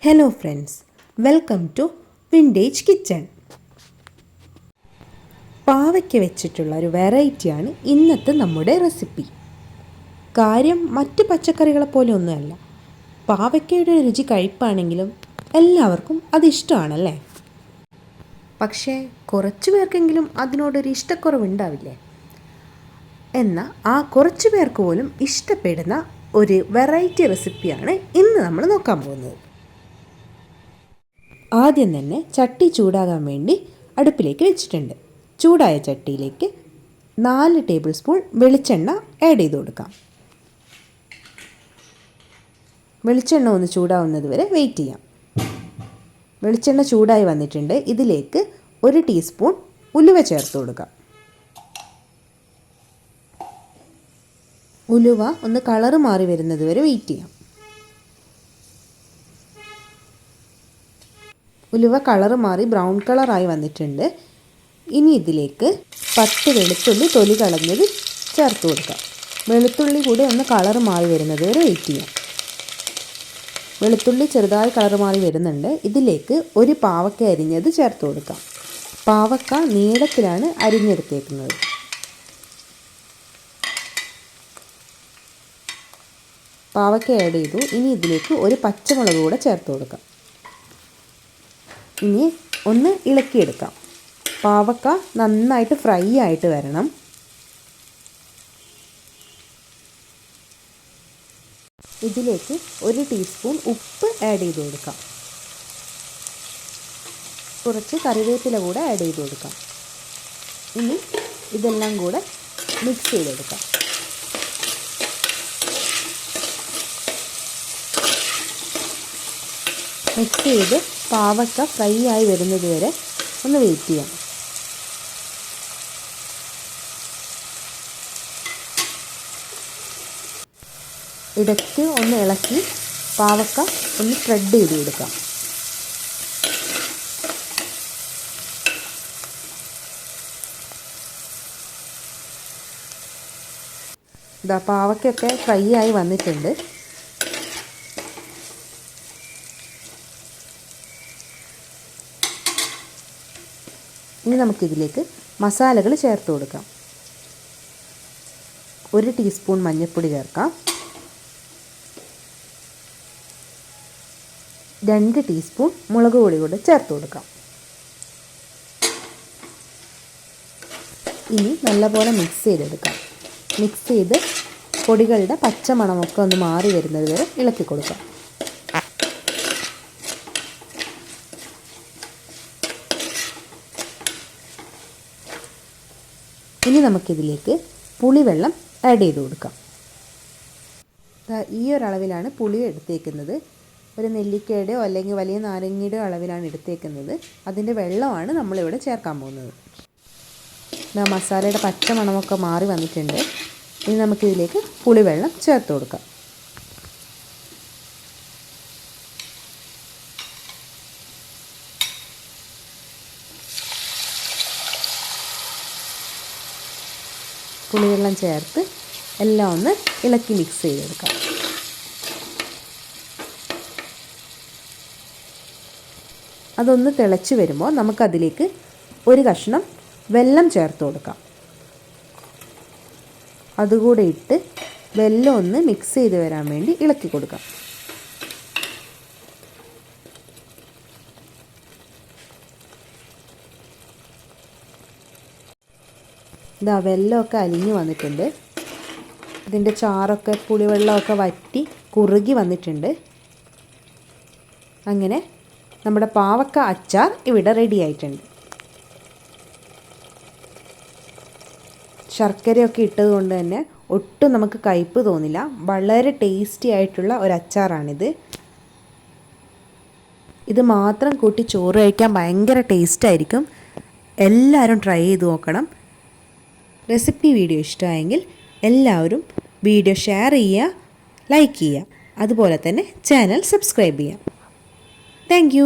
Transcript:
Hello friends welcome to vintage kitchen പാവയ്ക്ക് വെച്ചിട്ടുള്ള ഒരു വെറൈറ്റിയാണ് ഇന്നത്തെ നമ്മുടെ റെസിപ്പി കാര്യം മറ്റ് പച്ചക്കറികളെ പോലെ ഒന്നുമല്ല. പാവയ്ക്കയുടെ രുചി കഴിപ്പാണെങ്കിലും എല്ലാവർക്കും അത് ഇഷ്ടമാണല്ലേ? പക്ഷേ കുറച്ച് പേർക്കെങ്കിലും അതിനോടൊരു ഇഷ്ടക്കുറവുണ്ടാവില്ലേ? എന്നാൽ ആ കുറച്ച് പേർക്ക് പോലും ഇഷ്ടപ്പെടുന്ന ഒരു വെറൈറ്റി റെസിപ്പിയാണ് ഇന്ന് നമ്മൾ നോക്കാൻ പോകുന്നത്. ആദ്യം തന്നെ ചട്ടി ചൂടാകാൻ വേണ്ടി അടുപ്പിലേക്ക് വെച്ചിട്ടുണ്ട്. ചൂടായ ചട്ടിയിലേക്ക് നാല് ടേബിൾ സ്പൂൺ വെളിച്ചെണ്ണ ആഡ് ചെയ്ത് കൊടുക്കാം. വെളിച്ചെണ്ണ ഒന്ന് ചൂടാവുന്നത് വരെ വെയിറ്റ് ചെയ്യാം. വെളിച്ചെണ്ണ ചൂടായി വന്നിട്ടുണ്ട്. ഇതിലേക്ക് ഒരു ടീസ്പൂൺ ഉലുവ ചേർത്ത് കൊടുക്കാം. ഉലുവ ഒന്ന് കളറ് മാറി വരുന്നത് വരെ വെയിറ്റ് ചെയ്യാം. ഉലുവ കളർ മാറി ബ്രൗൺ കളറായി വന്നിട്ടുണ്ട്. ഇനി ഇതിലേക്ക് പത്ത് വെളുത്തുള്ളി തൊലി കളഞ്ഞത് ചേർത്ത് കൊടുക്കാം. വെളുത്തുള്ളി കൂടി ഒന്ന് കളർ മാറി വരുന്നത് വരെ വെയിറ്റ് ചെയ്യാം. വെളുത്തുള്ളി ചെറുതായി കളർ മാറി വരുന്നുണ്ട്. ഇതിലേക്ക് ഒരു പാവക്ക അരിഞ്ഞത് ചേർത്ത് കൊടുക്കാം. പാവക്ക നീളത്തിലാണ് അരിഞ്ഞെടുത്തേക്കുന്നത്. പാവക്ക ആഡ് ചെയ്തു. ഇനി ഇതിലേക്ക് ഒരു പച്ചമുളക് കൂടെ ചേർത്ത് കൊടുക്കാം. ഇനി ഒന്ന് ഇളക്കിയെടുക്കാം. പാവക്ക നന്നായിട്ട് ഫ്രൈ ആയിട്ട് വരണം. ഇതിലേക്ക് ഒരു ടീസ്പൂൺ ഉപ്പ് ആഡ് ചെയ്ത് കൊടുക്കാം. കുറച്ച് കറിവേപ്പില കൂടെ ആഡ് ചെയ്ത് കൊടുക്കാം. ഇനി ഇതെല്ലാം കൂടെ മിക്സ് ചെയ്തെടുക്കാം. മിക്സ് ചെയ്ത് പാവക്ക ഫ്രൈ ആയി വരുന്നത് വരെ ഒന്ന് വെയിറ്റ് ചെയ്യാം. ഇടയ്ക്ക് ഒന്ന് ഇളക്കി പാവക്ക ഒന്ന് സ്പ്രെഡ് ചെയ്ത് കൊടുക്കാം. ഇതാ പാവയ്ക്കൊക്കെ ഫ്രൈ ആയി വന്നിട്ടുണ്ട്. ഇനി നമുക്കിതിലേക്ക് മസാലകൾ ചേർത്ത് കൊടുക്കാം. ഒരു ടീസ്പൂൺ മഞ്ഞൾപ്പൊടി ചേർക്കാം. രണ്ട് ടീസ്പൂൺ മുളക് പൊടി കൂടെ ചേർത്ത് കൊടുക്കാം. ഇനി നല്ലപോലെ മിക്സ് ചെയ്തെടുക്കാം. മിക്സ് ചെയ്ത് പൊടികളുടെ പച്ചമണമൊക്കെ ഒന്ന് മാറി വരുന്നത് വരെ ഇളക്കി കൊടുക്കാം. ഇനി നമുക്കിതിലേക്ക് പുളിവെള്ളം ആഡ് ചെയ്ത് കൊടുക്കാം. ഈ ഒരളവിലാണ് പുളി എടുത്തേക്കുന്നത്. ഒരു നെല്ലിക്കയുടെയോ അല്ലെങ്കിൽ വലിയ നാരങ്ങയുടെയോ അളവിലാണ് എടുത്തേക്കുന്നത്. അതിന്റെ വെള്ളമാണ് നമ്മളിവിടെ ചേർക്കാൻ പോകുന്നത്. മസാലയുടെ പച്ച മണമൊക്കെ മാറി വന്നിട്ടുണ്ട്. ഇനി നമുക്കിതിലേക്ക് പുളിവെള്ളം ചേർത്ത് കൊടുക്കാം. പുളിവെള്ളം ചേർത്ത് എല്ലാം ഒന്ന് ഇളക്കി മിക്സ് ചെയ്തെടുക്കാം. അതൊന്ന് തിളച്ച് വരുമ്പോൾ നമുക്കതിലേക്ക് ഒരു കഷ്ണം വെല്ലം ചേർത്ത് കൊടുക്കാം. അതുകൂടെ ഇട്ട് വെല്ലം ഒന്ന് മിക്സ് ചെയ്ത് വരാൻ വേണ്ടി ഇളക്കി കൊടുക്കാം. ഇതാ വെല്ലമൊക്കെ അലിഞ്ഞു വന്നിട്ടുണ്ട്. ഇതിന്റെ ചാറൊക്കെ പുളിവെള്ളമൊക്കെ വറ്റി കുറുകി വന്നിട്ടുണ്ട്. അങ്ങനെ നമ്മുടെ പാവക്ക അച്ചാർ ഇവിടെ റെഡി ആയിട്ടുണ്ട്. ശർക്കരയൊക്കെ ഇട്ടത് കൊണ്ട് തന്നെ ഒട്ടും നമുക്ക് കയ്പ്പ് തോന്നില്ല. വളരെ ടേസ്റ്റി ആയിട്ടുള്ള ഒരു അച്ചാറാണിത്. ഇത് മാത്രം കൂട്ടി ചോറ് കഴിക്കാൻ ഭയങ്കര ടേസ്റ്റ് ആയിരിക്കും. എല്ലാവരും ട്രൈ ചെയ്ത് നോക്കണം. റെസിപ്പി വീഡിയോ ഇഷ്ടമായെങ്കിൽ എല്ലാവരും വീഡിയോ ഷെയർ ചെയ്യുക ലൈക്ക് ചെയ്യുക. അതുപോലെ തന്നെ ചാനൽ സബ്സ്ക്രൈബ് ചെയ്യുക. താങ്ക്